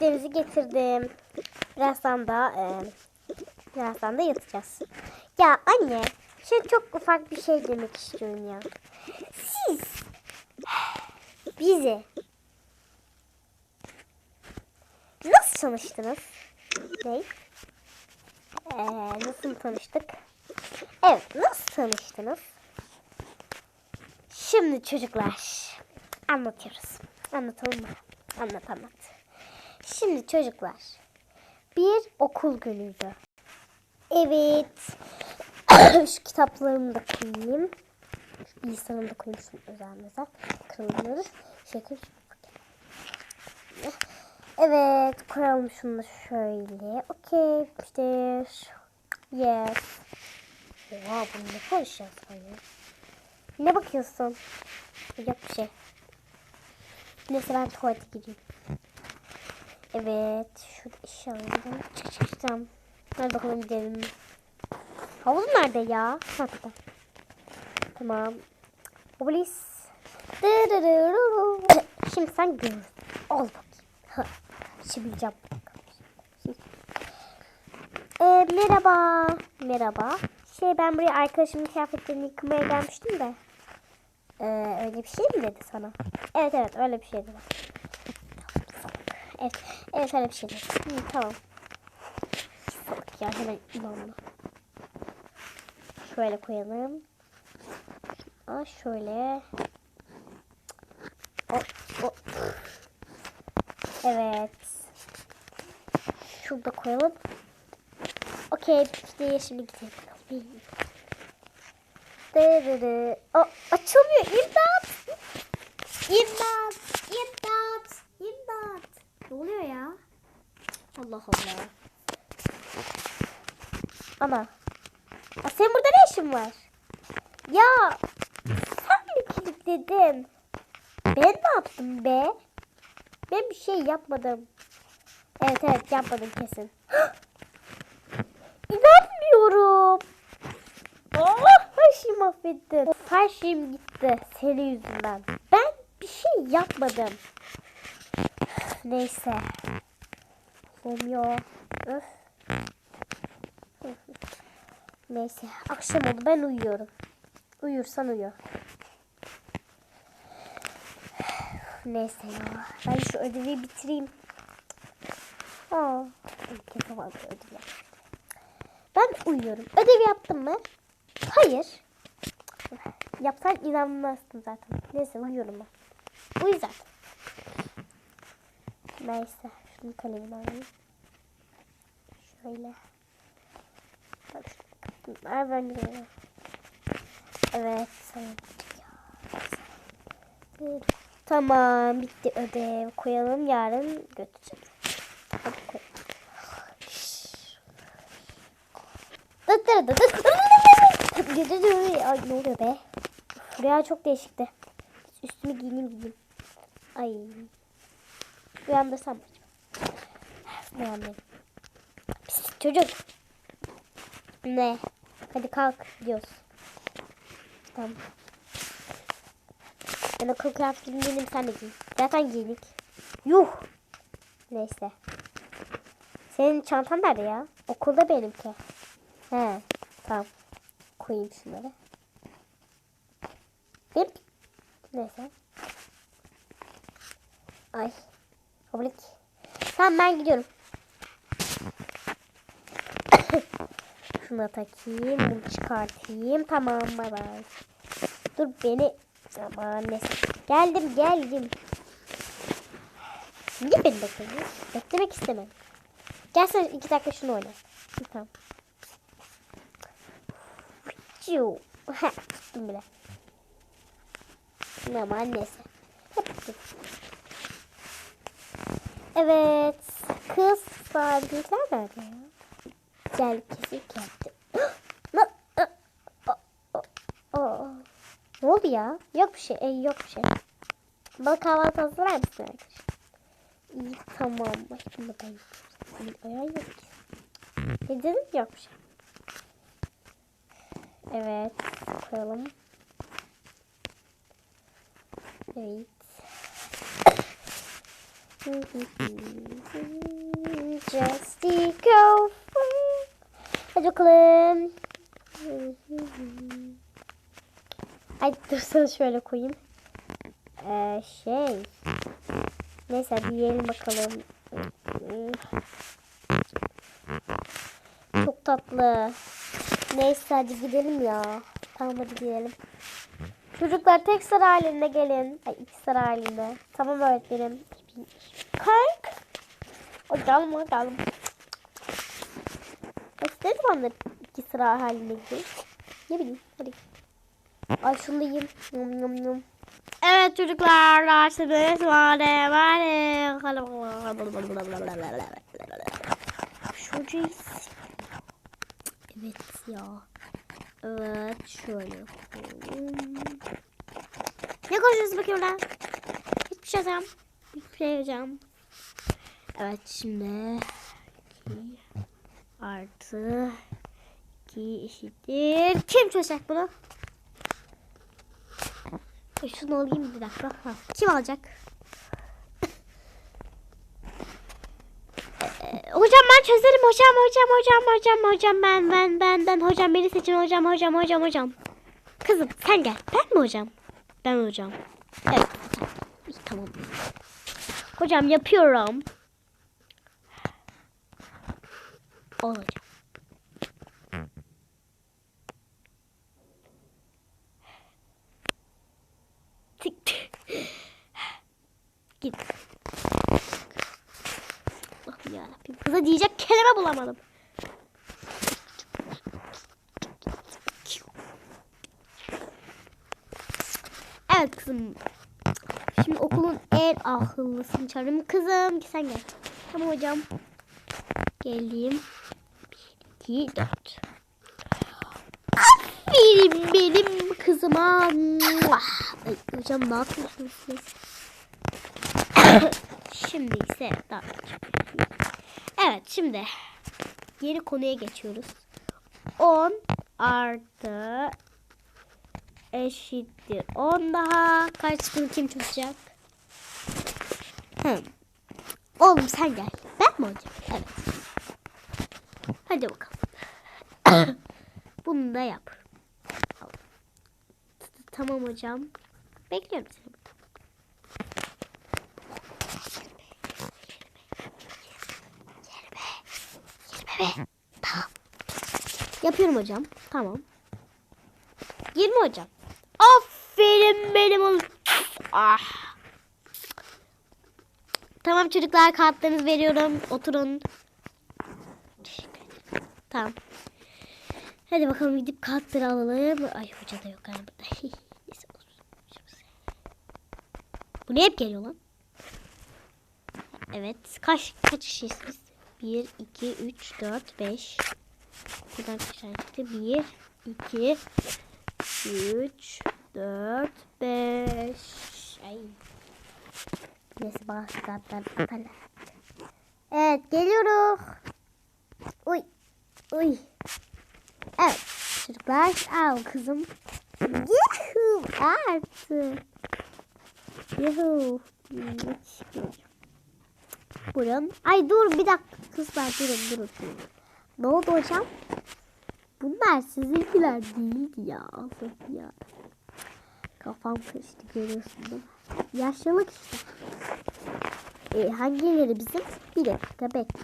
yemeklerimizi getirdim. Birazdan da e, birazdan da yatacağız. Ya anne, şimdi çok ufak bir şey demek istiyorum ya. Siz bizi nasıl tanıştınız? Ne? Ee, nasıl tanıştık? Evet, nasıl tanıştınız? Şimdi çocuklar anlatıyoruz. Anlatalım mı? Anlat anlat. Şimdi çocuklar bir okul günüydü. Evet. Şu kitaplarımı da koyayım. Şu bilgisayarımı da koyayım şunu özelmezden. Kırılmıyoruz. Şekil. Evet. Koyalım şunu da şöyle. Okey. İşte. Yes. Oha bunu ne konuşacağız ya? Ne bakıyorsun? Yok bir şey. Neyse ben tuvalete gideyim. Evet. Şurada iş alalım. Çık çık. Tamam. Hadi bakalım gidelim. Havuz nerede ya? Ha burada. Tamam. Oblis. Şimdi sen gör. Al bakayım. Ha. Şimdi Ee, merhaba. Merhaba. Şey ben buraya arkadaşımın kıyafetlerini yıkamaya gelmiştim de. Ee, öyle bir şey mi dedi sana? Evet evet öyle bir şey dedi. Evet, evet öyle bir şey. Hı, tamam. Salak ya hemen inanma. Şöyle koyalım. Aa, şöyle. O, o. Evet. Şurada koyalım. Okey işte şimdi gidelim. Dırırı. O açılmıyor. İmdat. İmdat. Oluyor ya? Allah Allah. Ana. Aa, senin burada ne işin var? Ya sen mi kilitledin? Ben ne yaptım be? Ben bir şey yapmadım. Evet evet yapmadım kesin. İnanmıyorum. Allah her şeyi mahvettin. Her şeyim gitti senin yüzünden. Ben bir şey yapmadım. Neyse. Olmuyor. Öf. Neyse. Akşam oldu ben uyuyorum. Uyursan uyu. Neyse ya. Ben şu ödevi bitireyim. Aa, kesin var bir ödev yaptım. Ben uyuyorum. Ödev yaptım mı? Hayır. Yapsan inanmazsın zaten. Neyse uyuyorum ben. Uyu zaten. Neyse. Şunu kalemini alayım. Şöyle. Bak şunu. Ver ben de. Evet. Tamam. Tamam. Bitti ödev. Koyalım. Yarın götüreceğim. Hadi koy. Ay ne oluyor be? Rüya çok değişikti. Üstümü giyineyim giyeyim. Ay. Uyandırsam? Uyanmayayım. Pis çocuk. Ne? Hadi kalk gidiyoruz. Tamam. Ben okul kıyafetimi giyineyim sen de giyin. Zaten giydik. Yuh. Neyse. Senin çantan nerede ya? Okulda benimki. He. Tamam. Koyayım şunları. Bip. Neyse. Ay. Oblik. Tamam ben gidiyorum. Şunu takayım. Bunu çıkartayım. Tamam bay bay. Dur beni. Aman neyse. Geldim geldim. Niye beni bekledin? Beklemek istemem. Gel sen iki dakika şunu oyna. Tamam. Tuttum bile. Ama annesi. Evet. Kız sahiplikler nerede ya? Gel kesin geldi. Ne oldu ya? Yok bir şey. E, yok bir şey. Bana kahvaltı hazırlar mısın arkadaşlar? İyi tamam. Ay bunu ben Senin ayağın yok ki. Ne dedin? Yok bir şey. Evet. Koyalım. Evet. Just go. Hadi bakalım. Ay dur sana şöyle koyayım. Ee, şey. Neyse bir yiyelim bakalım. Çok tatlı. Neyse hadi gidelim ya. Tamam hadi gidelim. Çocuklar tek sıra halinde gelin. Ay iki sıra halinde. Tamam öğretmenim. Hocam. Biz ne zamandır iki sıra halinde gidiyoruz? Ne bileyim hadi. Ay şunu yiyeyim. Yum yum yum. Evet çocuklar dersimiz var var. Şurayı Evet ya. Evet şöyle. Ne konuşuyorsun bakayım lan? Hiçbir şey yapacağım. Hiçbir şey yapacağım. Evet şimdi. 2 artı 2 eşittir. Kim çözecek bunu? E, Şunu alayım bir dakika. Ha, Kim alacak? Ee, hocam ben çözerim hocam hocam hocam hocam hocam ben ben ben ben hocam beni seçin hocam hocam hocam hocam. Kızım sen gel. Ben mi hocam? Ben hocam. Evet. Tamam. Hocam yapıyorum. Ol hocam. Tik tik. Git. Allah'ım yarabbim. Kıza diyecek kelime bulamadım. Evet kızım. Şimdi okulun en akıllısını çağırıyorum. Kızım sen gel. Tamam hocam. Geleyim. 2, 4. Aferin benim kızıma. Ay, hocam ne yapıyorsunuz siz? şimdi ise daha Evet şimdi yeni konuya geçiyoruz. 10 artı eşittir 10 daha. Kaç gün kim tutacak? Hı. Oğlum sen gel. Ben mi hocam? Evet. Hadi bakalım. Bunu da yap. Tamam hocam. Bekliyorum seni. Tamam. Yapıyorum hocam. Tamam. 20 hocam. Aferin benim. Ah. Tamam çocuklar kartlarınızı veriyorum. Oturun. Teşekkür ederim. Tamam. Hadi bakalım gidip kartları alalım. Ay hoca da yok galiba. Neyse. Bu ne hep geliyor lan? Evet. Kaç kaç kişiyiz biz? 1, 2, 3, 4, 5. Buradan kaç tane çıktı? 1, 2, 3, 4, 5. Ay. Neyse bazı kartlar. Evet geliyoruz. Uy. Uy. Evet çocuklar al kızım. Yuhu artı. Yuhu. Buyurun. Ay dur bir dakika kızlar durun durun. durun. Ne oldu hocam? Bunlar sizinkiler değildi ya. Allah'ım ya. Kafam karıştı görüyorsun? Yaşlılık işte. E, hangileri bizim? Bir dakika bekle.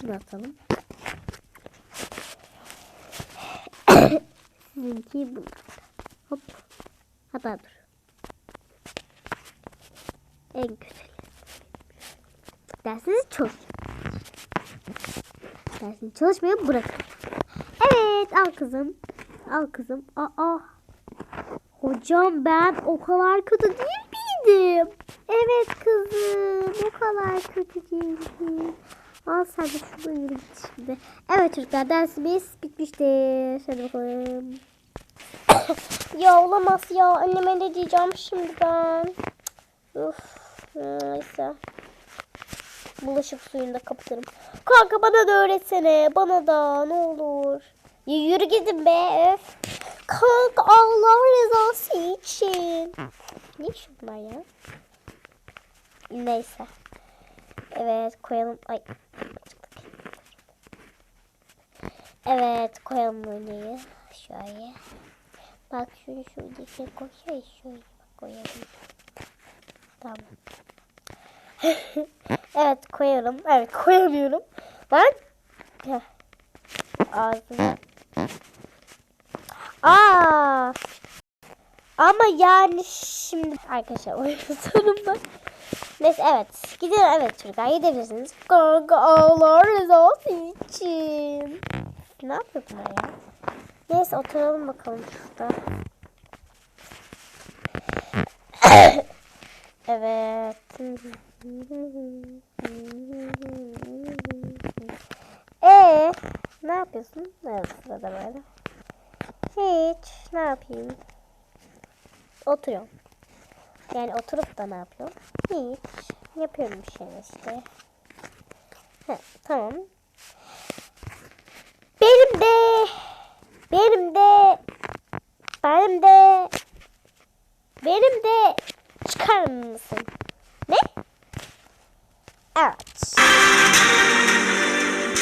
Şunu atalım. Sizinki bu. Hop. Hatta dur. En güzel. Dersiniz çalış. Dersini çalışmayı bırakın. Evet al kızım. Al kızım. Aa. Hocam ben o kadar kötü değil miydim? Evet kızım. O kadar kötü değildim. Al de şunu yürü git şimdi. Evet çocuklar dersimiz bitmiştir. Hadi bakalım. ya olamaz ya. Anneme ne diyeceğim şimdi ben. Uf. Neyse. Bulaşık suyunu da kapatırım. Kanka bana da öğretsene. Bana da ne olur. Ya yürü gidin be. Öf. Kanka Allah rızası için. Ne işin var ya? Neyse. Evet koyalım. Ay. Evet koyalım bunu. Şöyle. Bak şunu şey koyayım. Şöyle bak koyalım. Tamam. evet koyalım. Evet koyamıyorum. Bak. Heh. Ağzını. Aa. Ama yani şimdi arkadaşlar oyun sonunda. Neyse evet. Gidelim evet çocuklar gidebilirsiniz. Kanka ağlar rızası için. Ne yapıyor ya? Neyse oturalım bakalım şurada. evet. Ee, ne yapıyorsun? Ne sırada böyle? Hiç. Ne yapayım? Oturuyorum. Yani oturup da ne yapıyorum? Hiç. Yapıyorum bir şeyler işte. Heh, tamam. Benim de benim de benim de benim de çıkar mısın? Ne? Evet.